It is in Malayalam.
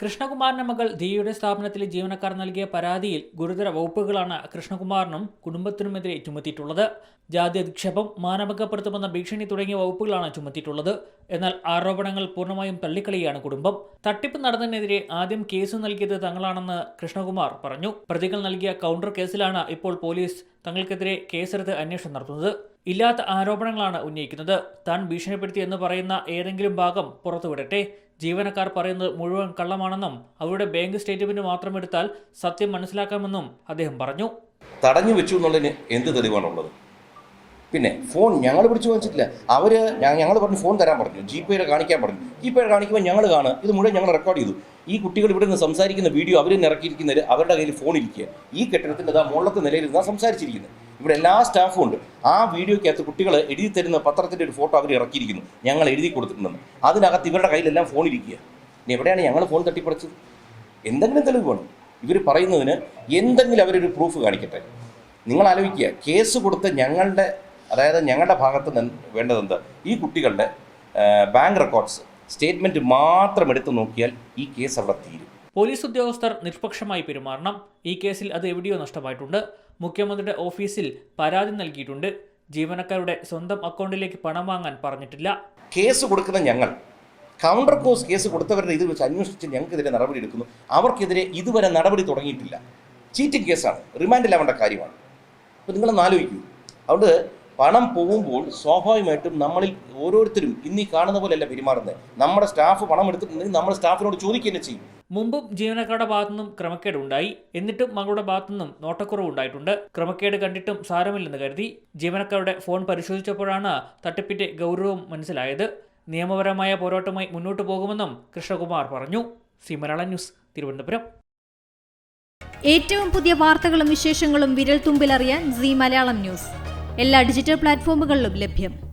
കൃഷ്ണകുമാറിന്റെ മകൾ ദിയയുടെ സ്ഥാപനത്തിലെ ജീവനക്കാർ നൽകിയ പരാതിയിൽ ഗുരുതര വകുപ്പുകളാണ് കൃഷ്ണകുമാറിനും കുടുംബത്തിനുമെതിരെ ചുമത്തിയിട്ടുള്ളത്. ജാതി അധിക്ഷേപം മാനഭംഗപ്പെടുത്തുമെന്ന ഭീഷണി തുടങ്ങിയ വകുപ്പുകളാണ് ചുമത്തിയിട്ടുള്ളത്. എന്നാൽ ആരോപണങ്ങൾ പൂർണമായും തള്ളിക്കളിയാണ് കുടുംബം. തട്ടിപ്പ് നടന്നതിനെതിരെ ആദ്യം കേസ് നൽകിയത് തങ്ങളാണെന്ന് കൃഷ്ണകുമാർ പറഞ്ഞു. പ്രതികൾ നൽകിയ കൗണ്ടർ കേസിലാണ് ഇപ്പോൾ പോലീസ് തങ്ങൾക്കെതിരെ കേസെടുത്ത് അന്വേഷണം നടത്തുന്നത്. ഇല്ലാത്ത ആരോപണങ്ങളാണ് ഉന്നയിക്കുന്നത്. താൻ ഭീഷണിപ്പെടുത്തി എന്ന് പറയുന്ന ഏതെങ്കിലും ഭാഗം പുറത്തുവിടട്ടെ. ജീവനക്കാർ പറയുന്നത് മുഴുവൻ കള്ളമാണെന്നും അവരുടെ ബാങ്ക് സ്റ്റേറ്റ്മെന്റ് മാത്രം എടുത്താൽ സത്യം മനസ്സിലാക്കാമെന്നും അദ്ദേഹം പറഞ്ഞു. തടഞ്ഞു വെച്ചു എന്നുള്ളതിന് എന്ത് തെളിവാണുള്ളത് പിന്നെ ഫോൺ ഞങ്ങൾ പിടിച്ചു വാങ്ങിച്ചിട്ടില്ല. അവർ ഞങ്ങൾ പറഞ്ഞു ഫോൺ തരാൻ പറഞ്ഞു. ജി പേയുടെ കാണിക്കാൻ പറഞ്ഞു. ജി പേയുടെ കാണിക്കുമ്പോൾ ഞങ്ങൾ കാണുക ഇത് മുഴുവൻ ഞങ്ങൾ റെക്കോർഡ് ചെയ്തു. ഈ കുട്ടികൾ ഇവിടെ നിന്ന് സംസാരിക്കുന്ന വീഡിയോ അവർ ഇറക്കിയിരിക്കുന്നത് അവരുടെ കയ്യിൽ ഫോൺ ഇരിക്കുക ഈ കെട്ടിടത്തിന്റെ അതാ മുകളിലത്തെ നിലയിൽ ഇരുന്നാ സംസാരിച്ചിരിക്കുന്നത്. ഇവിടെ എല്ലാ സ്റ്റാഫും ഉണ്ട്. ആ വീഡിയോക്കകത്ത് കുട്ടികൾ എഴുതി തരുന്ന പത്രത്തിന്റെ ഒരു ഫോട്ടോ അവർ ഇറക്കിയിരിക്കുന്നു. ഞങ്ങൾ എഴുതി കൊടുത്തിട്ടുണ്ടെന്ന്. അതിനകത്ത് ഇവരുടെ കയ്യിലെല്ലാം ഫോൺ ഇരിക്കുക. ഇനി എവിടെയാണ് ഞങ്ങൾ ഫോൺ തട്ടിപ്പറിച്ചത്? എന്തെങ്കിലും തെളിവ് വേണം. ഇവർ പറയുന്നതിന് എന്തെങ്കിലും അവരൊരു പ്രൂഫ് കാണിക്കട്ടെ. നിങ്ങൾ ആലോചിക്കുക. കേസ് കൊടുത്ത് ഞങ്ങളുടെ അതായത് ഞങ്ങളുടെ ഭാഗത്ത് നിന്ന് വേണ്ടതെന്ത് ഈ കുട്ടികളുടെ ബാങ്ക് റെക്കോർഡ്സ് സ്റ്റേറ്റ്മെന്റ് മാത്രം എടുത്ത് നോക്കിയാൽ ഈ കേസ് അവിടെ തീരും. പോലീസ് ഉദ്യോഗസ്ഥർ നിഷ്പക്ഷമായി പെരുമാറണം. ഈ കേസിൽ അത് എവിടെയോ നഷ്ടമായിട്ടുണ്ട്. മുഖ്യമന്ത്രിയുടെ ഓഫീസിൽ പരാതി നൽകിയിട്ടുണ്ട്. ജീവനക്കാരുടെ സ്വന്തം അക്കൗണ്ടിലേക്ക് പണം വാങ്ങാൻ പറഞ്ഞിട്ടില്ല. കേസ് കൊടുക്കുന്ന ഞങ്ങൾ കൗണ്ടർ കോസ് കേസ് കൊടുത്തവരുടെ ഇത് വെച്ച് അന്വേഷിച്ച് ഞങ്ങൾക്കെതിരെ നടപടി എടുക്കുന്നു. അവർക്കെതിരെ ഇതുവരെ നടപടി തുടങ്ങിയിട്ടില്ല. ചീറ്റിംഗ് കേസാണ്. റിമാൻഡിലാവേണ്ട കാര്യമാണ്. അപ്പോൾ നിങ്ങളൊന്ന് ആലോചിക്കൂ. അതുകൊണ്ട് പണം പോകുമ്പോൾ സ്വാഭാവികമായിട്ടും നമ്മളിൽ ഓരോരുത്തരും ഇന്നീ കാണുന്ന പോലെയല്ല പെരുമാറുന്നത്. നമ്മുടെ സ്റ്റാഫ് പണം എടുത്തിട്ടുണ്ടെങ്കിൽ നമ്മുടെ സ്റ്റാഫിനോട് ചോദിക്കുക തന്നെ ചെയ്യും. മുമ്പും ജീവനക്കാരുടെ ഭാഗത്തുനിന്നും ക്രമക്കേട് ഉണ്ടായി. എന്നിട്ടും മകളുടെ ഭാഗത്തുനിന്നും നോട്ടക്കുറവ് ഉണ്ടായിട്ടുണ്ട്. ക്രമക്കേട് കണ്ടിട്ടും സാരമില്ലെന്ന് കരുതി ജീവനക്കാരുടെ ഫോൺ പരിശോധിച്ചപ്പോഴാണ് തട്ടിപ്പിന്റെ ഗൗരവം മനസ്സിലായത്. നിയമപരമായ പോരാട്ടവുമായി മുന്നോട്ട് പോകുമെന്നും കൃഷ്ണകുമാർ പറഞ്ഞു. Zee Malayalam news Thiruvananthapuram. ഏറ്റവും പുതിയ വാർത്തകളും വിശേഷങ്ങളും വിരൽ തുമ്പിലറിയാൻ സി മലയാളം ന്യൂസ്. എല്ലാ ഡിജിറ്റൽ പ്ലാറ്റ്ഫോമുകളിലും ലഭ്യം.